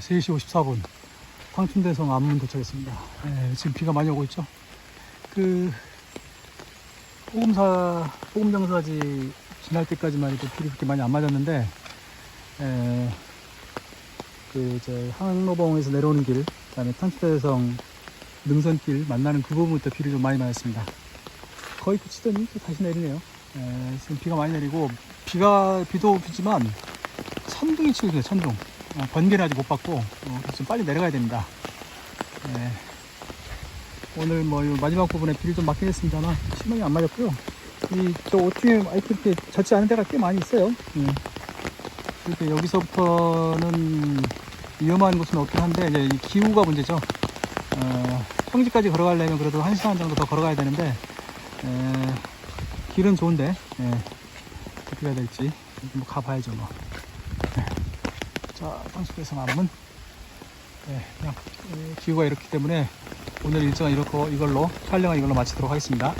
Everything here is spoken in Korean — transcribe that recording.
3시 54분 황춘대성 안문 도착했습니다. 예, 지금 비가 많이 오고 있죠. 그 포금사 포금정사지 지날 때까지만 해도 비를 그렇게 많이 안 맞았는데 에, 그저 항로봉에서 내려오는 길, 그다음에 탄수대성 능선길 만나는 그 부분부터 비를 좀 많이 맞았습니다. 거의 그치더니 또 다시 내리네요. 에, 지금 비가 많이 내리고 비가 비도 비지만 천둥이 치고 있어요. 천둥. 어, 번개는 아직 못 받고 어, 좀 빨리 내려가야 됩니다. 예. 오늘 뭐이 마지막 부분에 비를 좀 맞긴 했습니다만 심하게 안 맞았고요. 이또 오팅에 이렇게 젖지 않은 데가 꽤 많이 있어요. 예. 이렇게 여기서부터는 위험한 곳은 없긴 한데 이제 이 기후가 문제죠. 어, 평지까지 걸어가려면 그래도 한 시간 정도 더 걸어가야 되는데 에, 길은 좋은데 예. 어떻게 해야 될지 뭐 가봐야죠 뭐. 네. 자, 상수대성 안문. 네, 그냥 에, 기후가 이렇기 때문에 오늘 일정은 이렇고 이걸로 촬영은 이걸로 마치도록 하겠습니다.